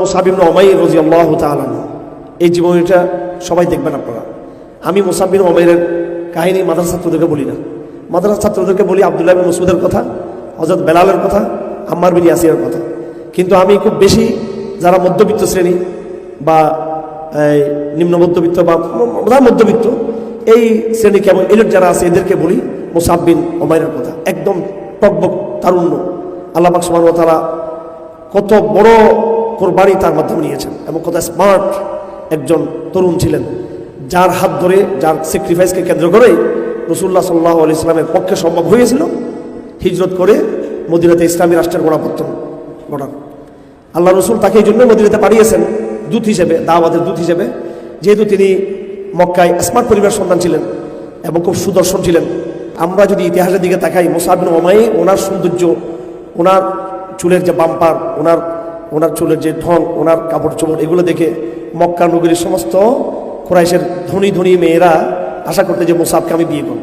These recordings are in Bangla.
মোসাবিম অমাই রাজি আল্লাহ তালান এই জীবনীটা সবাই দেখবেন আপনারা। আমি মোসাবিন অমাইরের কাহিনী মাদ্রাসা ছাত্রদেরকে বলি না। মাদ্রাসা ছাত্রদেরকে বলি আবদুল্লাহ মসুদের কথা হজরত বেলালের কথা, আম্মার বিন ইয়াসিরের কথা। কিন্তু আমি খুব বেশি যারা মধ্যবিত্ত শ্রেণি বা নিম্ন মধ্যবিত্ত বা মধ্যবিত্ত, এই শ্রেণি কেমন এলিট যারা আছে এদেরকে বলি মোসাব্বিন ওমাইরের কথা। একদম টকবক, তারুণ্য। আল্লাহ সুবহানাহু ওয়া কত বড় কোরবানি তার মাধ্যমে নিয়েছেন। এবং কত স্মার্ট একজন তরুণ ছিলেন। যার হাত ধরে, যার স্যাক্রিফাইসকে কেন্দ্র করেই রসুল্লাহ সাল্লাহ আলি ইসলামের পক্ষে সম্ভব হয়েছিল হিজরত করে মদিনাতে ইসলামী রাষ্ট্রের গোড়াপত্তন ঘটান আল্লাহ রসুল তাকে এই জন্য মদিনাতে পাঠিয়েছেন, দূত হিসেবে, দাওয়াতের দূত হিসেবে। যেহেতু তিনি মক্কায় স্মার্ট পরিবার সন্তান ছিলেন এবং খুব সুদর্শন ছিলেন, আমরা যদি ইতিহাসের দিকে তাকাই মোসাবিন ওমাই ওনার সৌন্দর্য, ওনার চুলের যে বাম্পার, ওনার ওনার চুলের যে ঢং ওনার কাপড় চোপড়, এগুলো দেখে মক্কা নগরীর সমস্ত খোরাইশের ধনী ধনী মেয়েরা আশা করতে যে মোসাবকে আমি বিয়ে করব।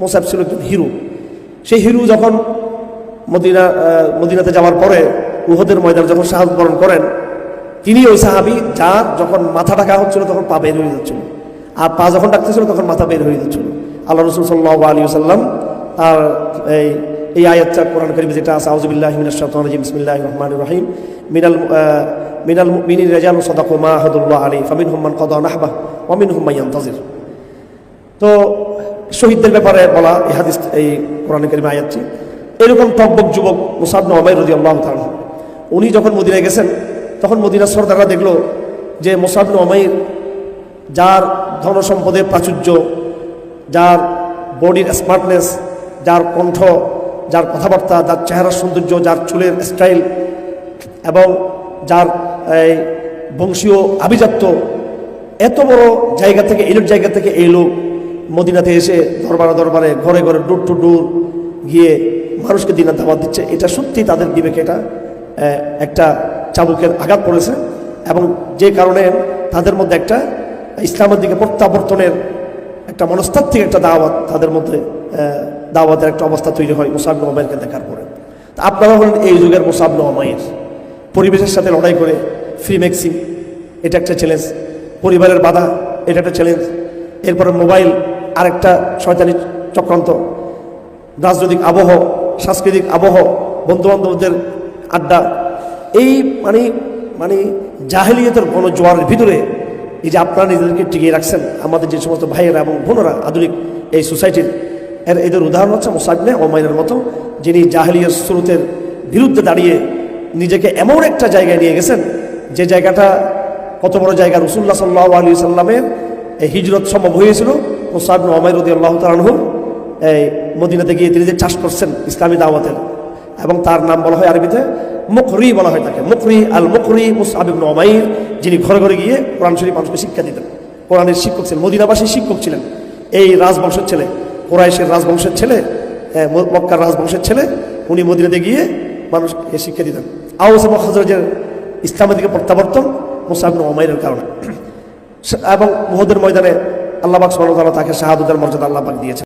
মোসাব ছিল একজন হিরো। সেই হিরো যখন মদিনা মদিনাতে যাওয়ার পরে উহদের ময়দান যখন শাহাদ বরণ করেন, তিনি ওই সাহাবি, যার যখন মাথা ডাকা হচ্ছিল তখন পা বের হয়ে যাচ্ছিল। আর পা যখন ডাকতেছিল তখন মাথা বের হয়ে যাচ্ছিল। আল্লাহ রসুল সাল্লাহ আলী সাল্লাম তার এই এই আয়াতটা কোরআন করিম যেটা আছে আউজুবিল্লাহ শাইতানির রাজিম রহিম। মিনাল মিনাল মিনি রিজালু সাদাকু মা আহাদুল্লাহ আলাইহি, ফামিনহুম মান কাদা নাহবা ওয়া মিনহুম মান তো শহীদদের ব্যাপারে বলা এই হাদিস, এই কোরআন করিম আয়াতটি। এরকম টকবক যুবক মুসাদ নবাই রদি আল্লাহ তাআলা উনি যখন মদিনায় গেছেন, তখন মদিনার সর্দাররা দেখল যে মোসাদ নমাইর যার ধনসম্পদের প্রাচুর্য, যার বডির স্মার্টনেস, যার কণ্ঠ যার কথাবার্তা, যার চেহারার সৌন্দর্য, যার চুলের স্টাইল এবং যার, এই, বংশীয় আভিজাত্য, এত বড় জায়গা থেকে, এলোর জায়গা থেকে এই লোক মদিনাতে এসে দরবারে দরবারে, ঘরে ঘরে, ডোর টু ডোর গিয়ে মানুষকে দিনের দাওয়াত দিচ্ছে। এটা সত্যি তাদের বিবেকে এটা একটা চাবুকের আঘাত পড়েছে এবং যে কারণে তাদের মধ্যে একটা ইসলামের দিকে প্রত্যাবর্তনের একটা মনস্তাত্ত্বিক একটা দাওয়াত তাদের মধ্যে দাওয়াতের একটা অবস্থা তৈরি হয় মুসাবন ওমাইরকে দেখার পরে। আপনারা হলেন এই যুগের মুসাবন ওমাইর পরিবেশের সাথে লড়াই করে ফ্রি ম্যাক্সিম এটা একটা চ্যালেঞ্জ পরিবারের বাধা, এটা একটা চ্যালেঞ্জ এরপরে মোবাইল আরেকটা শয়তানি চক্রান্ত। রাজনৈতিক আবহ, সাংস্কৃতিক আবহ, বন্ধুবান্ধবদের আড্ডা। এই মানে মানে জাহেলিয়তের গণজোয়ারের ভিতরে এই যে আপনারা নিজেদেরকে টিকিয়ে রাখছেন, আমাদের যে সমস্ত ভাইয়েরা এবং বোনেরা আধুনিক এই সোসাইটির, এর এদের উদাহরণ হচ্ছে মোসাবনে ওমাইনের মতো, যিনি জাহেলিয়ত স্রোতের বিরুদ্ধে দাঁড়িয়ে নিজেকে এমন একটা জায়গায় নিয়ে গেছেন, যে জায়গাটা কত বড় জায়গা রসুল্লাহ সাল্লাহ আলী সাল্লামের এই হিজরত সম্ভব হয়েছিল মোসাব ওমাই রদি আল্লাহ তালহুর এই মদিনাতে গিয়ে তিনি যে চাষ করছেন ইসলামী দাওয়াতের এবং তার নাম বলা হয় আরবিতে মুখরি বলা হয় তাকে। মুখরি আল মুখরি মুসাবিব ওমাইর যিনি ঘরে ঘরে গিয়ে কোরআন শরীফ মানুষকে শিক্ষা দিতেন। কোরআনের শিক্ষক ছিলেন, মদিনাবাসীর শিক্ষক ছিলেন। এই রাজবংশের ছেলে, কোরাইশের রাজবংশের ছেলে মক্কার রাজবংশের ছেলে, উনি মদিনাতে গিয়ে মানুষকে শিক্ষা দিতেন। আউস এবং ইসলামের দিকে প্রত্যাবর্তন মুসাবিন ওমাইরের কারণে। এবং মুহদের ময়দানে আল্লাহ সুবহানাহু তাকে শাহাদতের মর্যাদা আল্লাহ পাক দিয়েছেন।